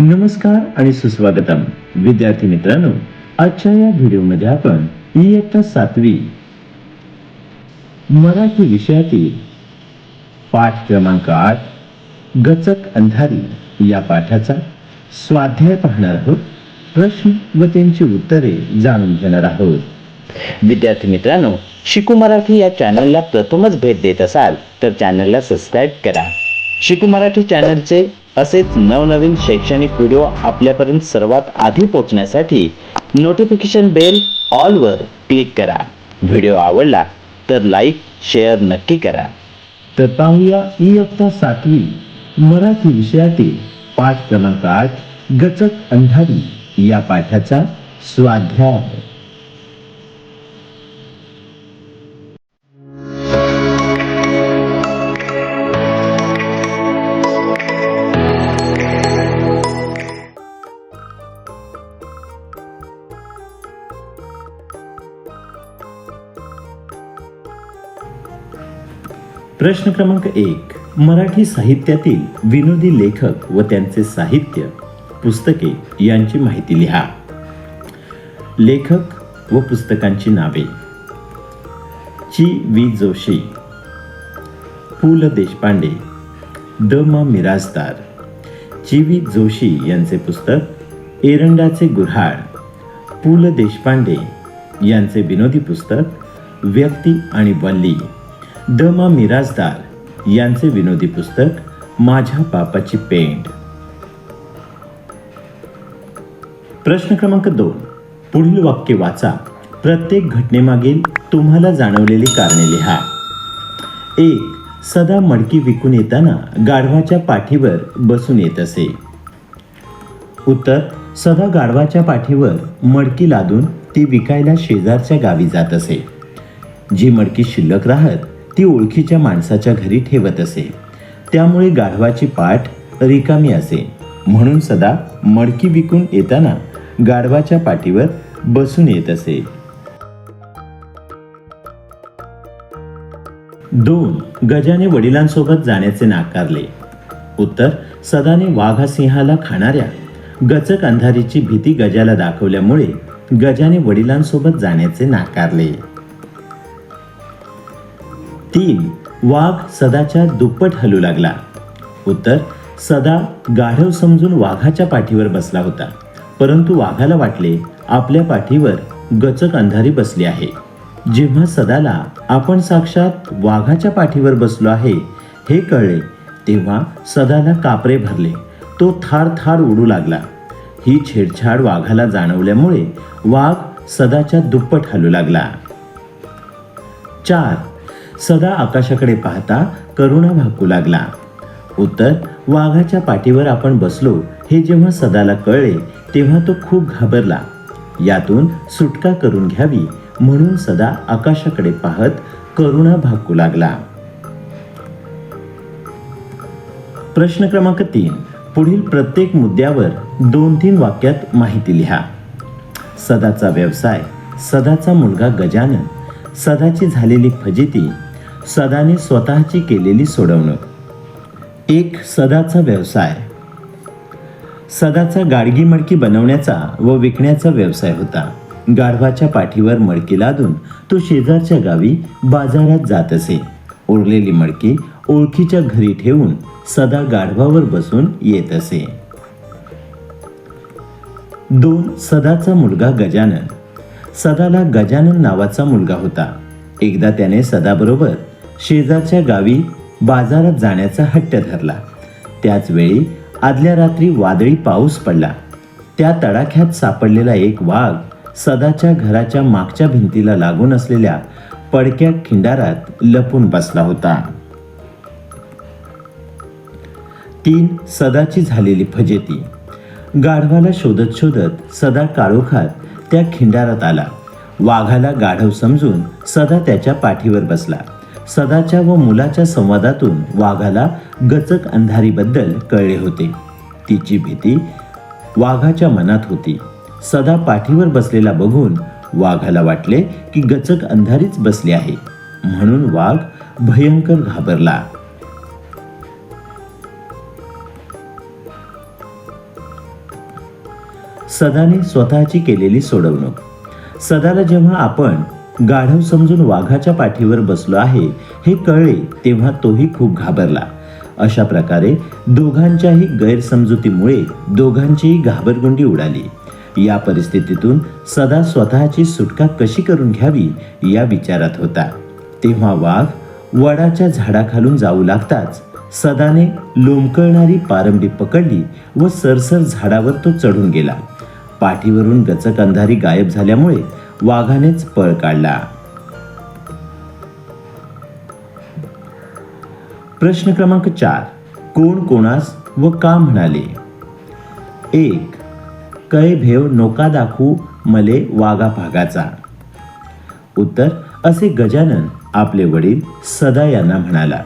नमस्कार आणि सुस्वागतम. विद्यार्थी मित्रांनो आजच्या या व्हिडिओमध्ये आपण इयत्ता सातवी मराठी विषयातील पाठ क्रमांक आठ गचक अंधारी या पाठाचा स्वाध्याय पाहणार आहोत. प्रश्न व त्यांची उत्तरे जाणून घेणार आहोत. विद्यार्थी मित्रांनो शिकू मराठी या चॅनलला प्रथमच भेट देत असाल तर चॅनलला सबस्क्राईब करा. शिकू मराठी चॅनलचे असेच नवनवीन शैक्षणिक व्हिडिओ आपल्यापर्यंत सर्वात आधी पोहोचण्यासाठी नोटिफिकेशन बेल ऑलवर क्लिक करा. व्हिडिओ आवडला तर लाईक शेअर नक्की करा. तर पाहूया इयत्ता सातवी मराठी विषयातील पाठ क्रमांक आठ गचक अंधारी या पाठाचा स्वाध्याय. प्रश्न क्रमांक एक. मराठी साहित्यातील विनोदी लेखक व त्यांचे साहित्य पुस्तके यांची माहिती लिहा. लेखक व पुस्तकांची नावे. ची वी जोशी पु ल देशपांडे द मा मिराजदार ची वी जोशी यांचे पुस्तक एरंडाचे गुऱ्हाळ पु ल देशपांडे यांचे विनोदी पुस्तक व्यक्ती आणि वल्ली. द मा मिराजदार यांचे विनोदी पुस्तक माझ्या बापाची पेंड. प्रश्न क्रमांक दोन. पुढील वाक्य वाचा. प्रत्येक घटनेमागील तुम्हाला जाणवलेली कारणे लिहा. एक सदा मडकी विकून येताना गाढवाच्या पाठीवर बसून येत असे. उत्तर सदा गाढवाच्या पाठीवर मडकी लादून ती विकायला शेजारच्या गावी जात असे. जी मडकी शिल्लक राहत ती ओळखीच्या माणसाच्या घरी ठेवत असे. त्यामुळे गाढवाची पाठ रिकामी असे. म्हणून सदा मडकी विकून येताना गाढवाच्या पाठीवर बसून येत असे. दोन गजाने वडिलांसोबत जाण्याचे नाकारले. उत्तर सदाने वाघासिंहाला खाणाऱ्या गचक अंधारीची भीती गजाला दाखवल्यामुळे गजाने वडिलांसोबत जाण्याचे नाकारले. तीन वाघ सदाच्या दुप्पट हलू लागला. उत्तर सदा गाढव समजून वाघाच्या पाठीवर बसला होता. परंतु वाघाला वाटले आपल्या पाठीवर गचक अंधारी बसली आहे. जेव्हा सदाला आपण साक्षात वाघाच्या पाठीवर बसलो आहे हे कळले तेव्हा सदाला कापरे भरले. तो थार थार उडू लागला. ही छेडछाड वाघाला जाणवल्यामुळे वाघ सदाच्या दुप्पट हलू लागला. चार सदा आकाशाकडे पाहता करुणा भाकू लागला. उत्तर वाघाच्या पाठीवर आपण बसलो हे जेव्हा सदाला कळले तेव्हा तो खूप घाबरला. यातून सुटका करून घ्यावी म्हणून सदा आकाशाकडे पाहत करुणा भाकू लागला. प्रश्न क्रमांक तीन. पुढील प्रत्येक मुद्द्यावर दोन तीन वाक्यात माहिती लिहा. सदाचा व्यवसाय सदाचा मुलगा गजानन सदाची झालेली फजिती सदाने स्वतःची केलेली सोडवणूक. एक सदाचा व्यवसाय. सदाचा गाडगी मडकी बनवण्याचा व विकण्याचा व्यवसाय होता. गाढवाच्या पाठीवर मडकी लादून तो शेजारच्या गावी बाजारात जात असे. उरलेली मडकी ओळखीच्या घरी ठेवून सदा गाढवावर बसून येत असे. दोन सदाचा मुलगा गजानन. सदाला गजानन नावाचा मुलगा होता. एकदा त्याने सदाबरोबर शेजारच्या गावी बाजारात जाण्याचा हट्ट धरला. त्याचवेळी आदल्या रात्री वादळी पाऊस पडला. त्या तडाख्यात सापडलेला एक वाघ सदाच्या घराच्या मागच्या भिंतीला लागून असलेल्या पडक्या खिंडारात लपून बसला होता. तीन सदाची झालेली फजेती. गाढवाला शोधत शोधत सदा काळोखात त्या खिंडारात आला. वाघाला गाढव समजून सदा त्याच्या पाठीवर बसला. सदाच्या व मुलाच्या संवादातून वाघाला गचक अंधारीबद्दल कळले होते. तिची भीती वाघाच्या मनात होती. सदा पाठीवर बसलेला बघून वाघाला वाटले की गचक अंधारीच बसली आहे. म्हणून वाघ भयंकर घाबरला. सदाने स्वतःची केलेली सोडवणूक. सदाला जेव्हा आपण गाढव समजून वाघाच्या पाठीवर बसलो आहे हे कळले तेव्हा तोही खूप घाबरला. अशा प्रकारे दोघांच्याही गैरसमजुतीमुळे दोघांचीही घाबरगुंडी उडाली. या परिस्थितीतून सदा स्वतःची सुटका कशी करून घ्यावी या विचारात होता. तेव्हा वाघ वडाच्या झाडाखालून जाऊ लागताच सदाने लोंबकळणारी पारंबी पकडली व सरसर झाडावर तो चढून गेला. पाठीवरून गचक अंधारी गायब झाल्यामुळे वाघानेच पळ काढला. प्रश्न क्रमांक चार. कोण कोणास व का म्हणाले? एक. कै भेव नोका दाखवू मले वाघा भागाचा. उत्तर असे गजानन आपले वडील सदा यांना म्हणाला.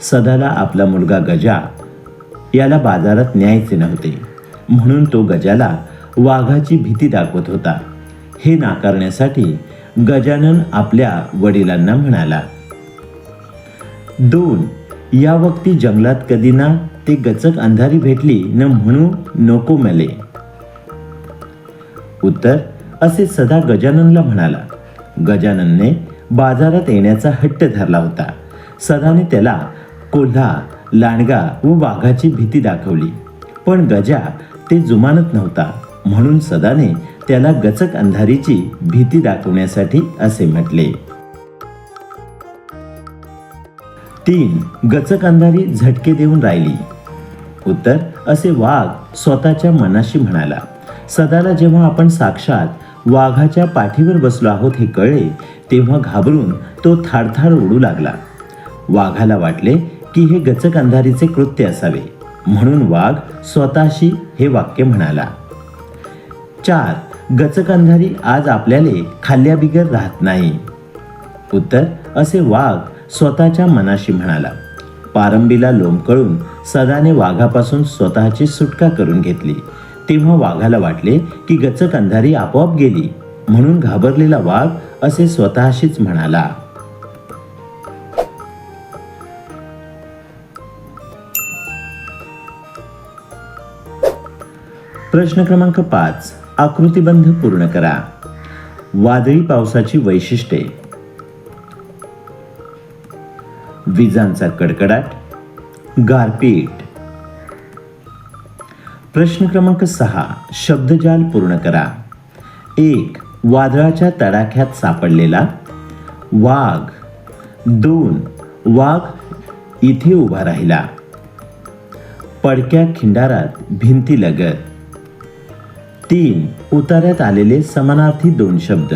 सदाला आपला मुलगा गजा याला बाजारात न्यायचे नव्हते. म्हणून तो गजाला वाघाची भीती दाखवत होता. हे नाकारण्यासाठी गजानन आपल्या वडिलांना म्हणाला दोन या वक्ती जंगलात कधी ना ते गचक अंधारी भेटली न म्हणू नको मले. उत्तर असे सदा गजाननला म्हणाला. गजाननने बाजारात येण्याचा हट्ट धरला होता. सदाने त्याला कोल्हा लांडगा व वाघाची भीती दाखवली. पण गजा ते जुमानत नव्हता. म्हणून सदाने त्याला गचक अंधारीची भीती दाखवण्यासाठी असे म्हटले. तीन गचक अंधारी झटके देऊन राहिली. उत्तर असे वाघ स्वतःच्या मनाशी म्हणाला सदाला जेव्हा आपण साक्षात वाघाच्या पाठीवर बसलो आहोत हे कळले तेव्हा घाबरून तो थाडथाड उडू लागला. वाघाला वाटले की हे गचक अंधारीचे कृत्य असावे. म्हणून वाघ स्वतःशी हे वाक्य म्हणाला. चार गचक अंधारी आज आपल्याला खाल्ल्याबिगर राहत नाही. उत्तर असे वाघ स्वतःच्या मनाशी म्हणाला. पारंबीला लोंबकळून सदाने वाघापासून स्वतःची सुटका करून घेतली. तेव्हा वाघाला वाटले की गचक अंधारी आपोआप गेली. म्हणून घाबरलेला वाघ असे स्वतःशीच म्हणाला. प्रश्न क्रमांक पाच. आकृतिबंध पूर्ण करा. वादळी पावसाची वैशिष्ट्ये. विजांचा कडकडाट गारपीट. प्रश्न क्रमांक सहा शब्दजाल पूर्ण करा. एक वादळाच्या तडाख्यात सापडलेला वाघ. दोन वाघ इथे उभा राहिला. पडक्या खिंडारात भिंती लगत. तीन उतार्यात आलेले समानार्थी दोन शब्द.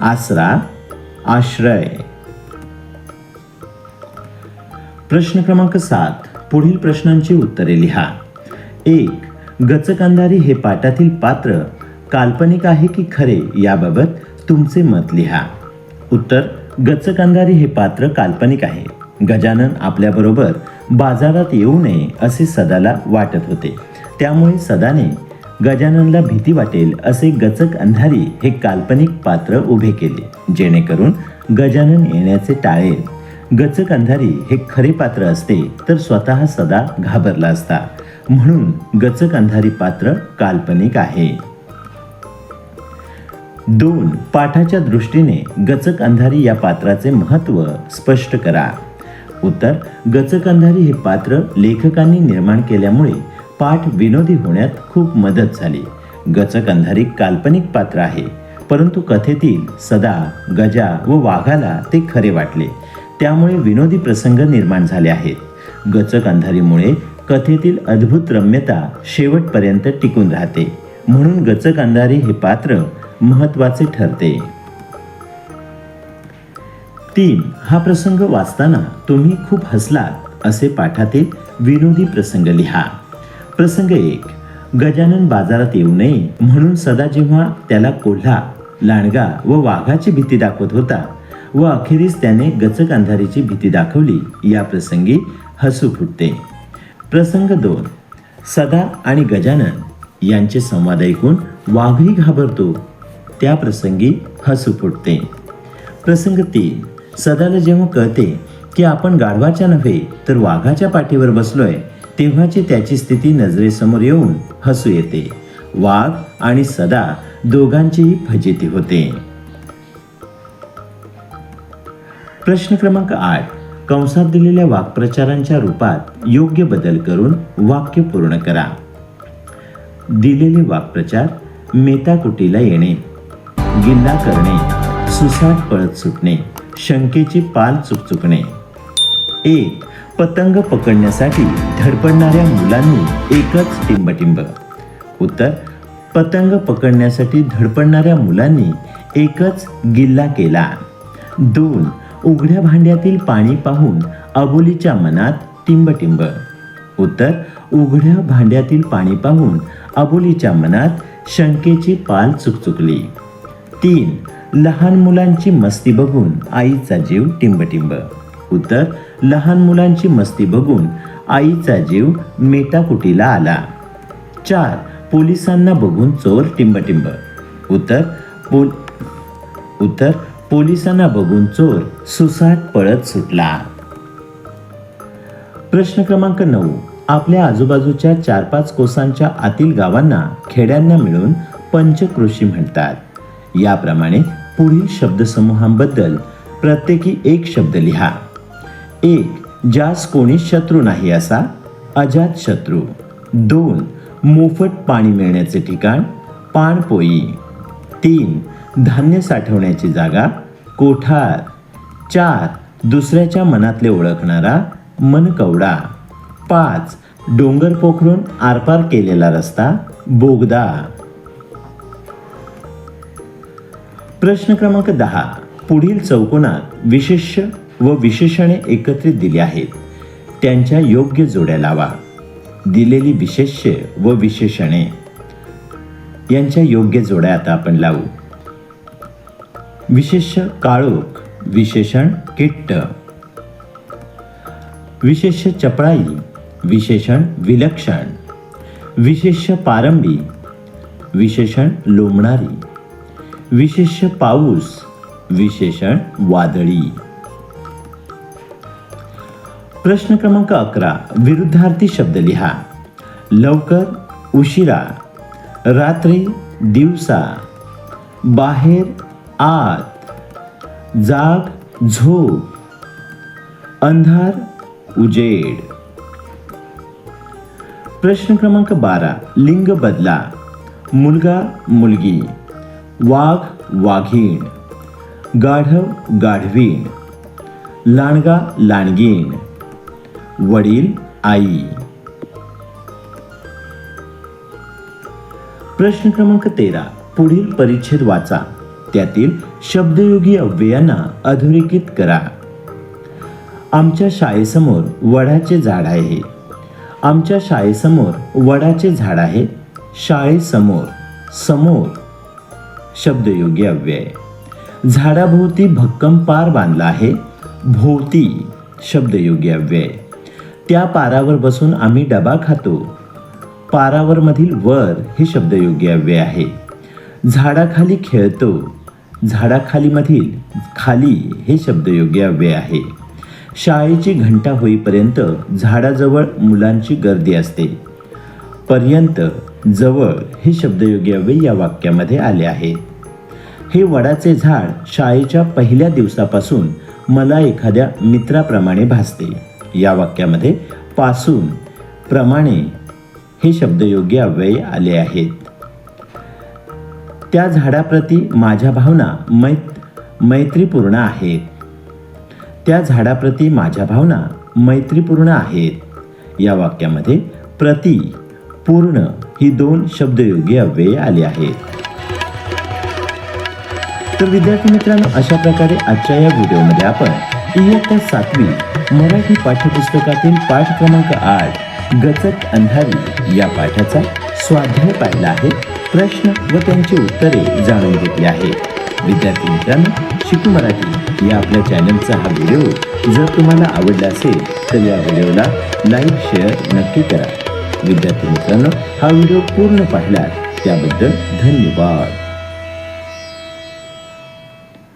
आसरा आश्रय. प्रश्न क्रमांक सात पुढील प्रश्नांची उत्तरे लिहा. एक गचकांधारी हे पाठातील पात्र काल्पनिक आहे की खरे याबाबत तुमचे मत लिहा. उत्तर गचकांधारी हे पात्र काल्पनिक आहे. गजानन आपल्याबरोबर बाजारात येऊ नये असे सदाला वाटत होते. त्यामुळे सदाने गजाननला भीती वाटेल असे गचक अंधारी हे काल्पनिक पात्र उभे केले. जेणेकरून गजानन येण्याचे टाळेल. गचक अंधारी हे खरे पात्र असते तर स्वतः सदा घाबरला असता. म्हणून गचक अंधारी पात्र काल्पनिक आहे. दोन पाठाच्या दृष्टीने गचक अंधारी या पात्राचे महत्त्व स्पष्ट करा. उत्तर गचक अंधारी हे पात्र लेखकांनी निर्माण केल्यामुळे पाठ विनोदी होण्यात खूप मदत झाली. गचक अंधारी काल्पनिक पात्र आहे. परंतु कथेतील सदा गजा व वाघाला ते खरे वाटले. त्यामुळे विनोदी प्रसंग निर्माण झाले आहेत. गचक अंधारीमुळे कथेतील अद्भुत रम्यता शेवटपर्यंत टिकून राहते. म्हणून गचक अंधारी हे पात्र महत्त्वाचे ठरते. तीन हा प्रसंग वाचताना तुम्ही खूप हसलात असे पाठातील विनोदी प्रसंग लिहा. प्रसंग एक. गजानन बाजारात येऊ नये म्हणून सदा जेव्हा त्याला कोल्हा लांडगा व वाघाची भीती दाखवत होता व अखेरीस त्याने गचक अंधारीची भीती दाखवली या प्रसंगी हसू फुटते. प्रसंग दोन. सदा आणि गजानन यांचे संवाद ऐकून वाघही घाबरतो. त्या प्रसंगी हसू फुटते. प्रसंग तीन. सदाला जेव्हा कळते की आपण गाढवाच्या नव्हे तर वाघाच्या पाठीवर बसलोय तेव्हाची त्याची स्थिती नजरेसमोर येऊन हसू येते. वाघ आणि सदा दोघांचीही फजिती होते. प्रश्न क्रमांक आठ. कंसात दिलेल्या वाक्प्रचारांच्या रूपात योग्य बदल करून वाक्य पूर्ण करा. दिलेले वाक्प्रचार मेताकुटीला येणे. गिल्ला करणे. सुसाट पळत सुटणे. शंकेची पाल चुकचुकणे. एक पतंग पकडण्यासाठी धडपडणाऱ्या मुलांनी एकच टिंबटिंब. उत्तर पतंग पकडण्यासाठी धडपडणाऱ्या मुलांनी एकच गिल्ला केला. दोन उघड्या भांड्यातील पाणी पाहून अबोलीच्या मनात टिंबटिंब. उत्तर उघड्या भांड्यातील पाणी पाहून अबोलीच्या मनात शंकेची पाल चुकचुकली. तीन लहान मुलांची मस्ती बघून आईचा जीव टिंबटिंब. उत्तर लहान मुलांची मस्ती बघून आईचा जीव मेटाकुटीला आला. चार पोलिसांना बघून चोर टिंबटिंब. उत्तर पोल उत्तर पोलिसांना बघून चोर सुसाट पळत सुटला. प्रश्न क्रमांक नऊ. आपल्या आजूबाजूच्या चार पाच कोसांच्या आतील गावांना खेड्यांना मिळून पंचकृषी म्हणतात. याप्रमाणे पुढील शब्दसमूहांबद्दल प्रत्येकी एक शब्द लिहा. एक ज्यास कोणी शत्रू नाही असा अजात शत्रू. दोन मोफत पाणी मिळण्याचे ठिकाण पाणपोई. तीन धान्य साठवण्याची जागा कोठार. चार दुसऱ्याच्या मनातले ओळखणारा मनकवडा. पाच डोंगर पोखरून आरपार केलेला रस्ता बोगदा. प्रश्न क्रमांक दहा. पुढील चौकोनात विशेष्य व विशेषणे एकत्रित दिली आहेत. त्यांच्या योग्य जोड्या लावा. दिलेली विशेष्य व विशेषणे. यांच्या योग्य जोड्या आता आपण लावू. विशेष्य काळोख विशेषण किट्ट. विशेष्य चपळाई विशेषण विलक्षण. विशेष्य पारंबी विशेषण लोमणारी विशेष्य पाऊस विशेषण वादळी. प्रश्न क्रमांक अकरा, विरुद्धार्थी शब्द लिहा. लवकर, उशिरा, रात्री, दिवसा, बाहेर, आत, जाग, झोप, अंधार, उजेड. प्रश्न क्रमांक बारा, लिंग बदला, मुलगा, मुलगी, वाघ, वाघीण, गाढव, गाढवीण लांडगा लांडगीण वडील आई. प्रश्न क्रमांक तेरा. पुढील परिच्छेद वाचा. त्यातील शब्दयोगी अव्ययांना अधोरेखित करा. आमच्या शाळेसमोर वडाचे झाड आहे. आमच्या शाळेसमोर वडाचे झाड आहे. शाळेसमोर समोर. शब्दयोगी अव्यय. झाडाभोवती भक्कम पार बांधला आहे. भोवती. शब्दयोगी अव्यय. त्या पारावर बसून आम्ही डबा खातो. पारावर मधील वर हे शब्दयोगी अव्य आहे. झाडाखाली खेळतो. झाडाखाली मधील खाली हे शब्दयोगी अव्यय आहे. शाळेची घंटा होईपर्यंत झाडाजवळ मुलांची गर्दी असते. पर्यंत जवळ हे शब्दयोगी अव्यय या वाक्यामध्ये आले आहे. हे वडाचे झाड शाळेच्या पहिल्या दिवसापासून मला एखाद्या मित्राप्रमाणे भासते. या वाक्यामध्ये पासून प्रमाणे हे शब्दयोग्य अव्यय आले आहेत. त्या झाडाप्रती माझ्या भावना मैत मैत्रीपूर्ण आहेत. त्या झाडाप्रती माझ्या भावना मैत्रीपूर्ण आहेत. या वाक्यामध्ये प्रति पूर्ण ही दोन शब्दयोगी अव्यय आले आहेत. तर विद्यार्थी मित्रांनो अशा प्रकारे आजच्या या व्हिडिओमध्ये आपण इयत्ता सातवी मराठी पाठ्यपुस्तकातील पाठ क्रमांक आठ गचक अंधारी या पाठाचा स्वाध्याय पाहिला आहे. प्रश्न व त्यांची उत्तरे जाणून घेतली आहेत विद्यार्थी मित्रांनो शिकू मराठी या आपल्या चॅनलचा हा व्हिडिओ जर तुम्हाला आवडला असेल तर या व्हिडिओला लाईक शेअर नक्की करा. विद्यार्थी मित्रांनो हा व्हिडिओ पूर्ण पाहिला त्याबद्दल धन्यवाद.